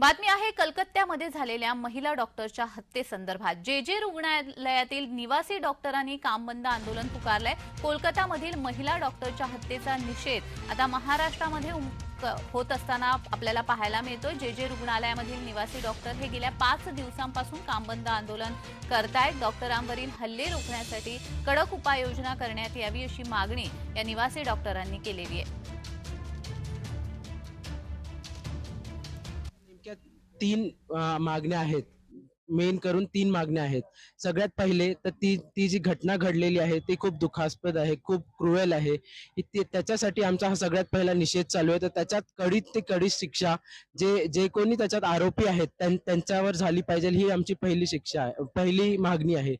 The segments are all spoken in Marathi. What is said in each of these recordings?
बातमी आहे कलकत्त्यामध्ये झालेल्या महिला डॉक्टरच्या हत्येसंदर्भात. जे जे रुग्णालयातील निवासी डॉक्टरांनी काम बंद आंदोलन पुकारलंय कोलकातामधील महिला डॉक्टरच्या हत्येचा निषेध आता महाराष्ट्रामध्ये उम- क- होत असताना आपल्याला पाहायला मिळतोय. जे जे रुग्णालयामधील निवासी डॉक्टर हे गेल्या पाच दिवसांपासून कामबंद आंदोलन करतायत. डॉक्टरांवरील हल्ले रोखण्यासाठी कडक उपाययोजना करण्यात यावी अशी मागणी या निवासी डॉक्टरांनी केलेली आहे. थोडक्यात तीन मागण्या आहेत. मेन करून तीन मागण्या आहेत. सगळ्यात पहिले तर ती ती जी घटना घडलेली आहे ती खूप दुःखास्पद आहे खूप क्रुएल आहे. ते- त्याच्यासाठी आमचा हा सगळ्यात पहिला निषेध चालू आहे. तर त्याच्यात कडीत ते कडीत शिक्षा जे जे कोणी त्याच्यात आरोपी आहेत त्यां- त्यांच्यावर झाली पाहिजे ही आमची पहिली शिक्षा आहे पहिली मागणी आहे.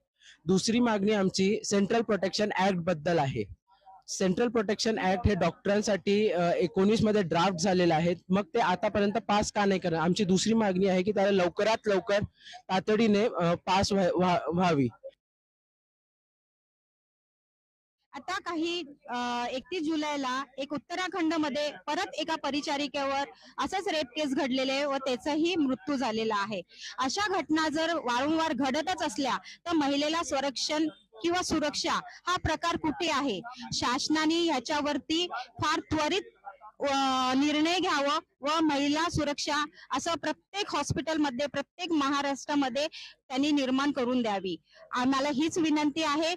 दुसरी मागणी आमची सेंट्रल प्रोटेक्शन ऍक्टबद्दल आहे. सेंट्रल प्रोटेक्शन ऍक्ट हे डॉक्टरांसाठी एकोणीसमध्ये ड्राफ्ट झालेलं आहे. मग ते आतापर्यंत पास का नाही करणार? आमची दुसरी मागणी आहे की त्याला लवकरात लवकर तातडीने पास व्हावी. आता काही एकतीस जुलैला एक उत्तराखंडमध्ये परत एका परिचारिकेवर असंच रेप केस घडलेले व त्याचाही मृत्यू झालेला आहे. अशा घटना जर वारंवार घडतच असल्या तर महिलेला संरक्षण किंवा सुरक्षा हा प्रकार कुठे आहे? शासनाने ह्याच्यावरती फार त्वरित निर्णय घ्यावा व महिला सुरक्षा असं प्रत्येक हॉस्पिटलमध्ये प्रत्येक महाराष्ट्रामध्ये त्यांनी निर्माण करून द्यावी. आम्हाला हीच विनंती आहे.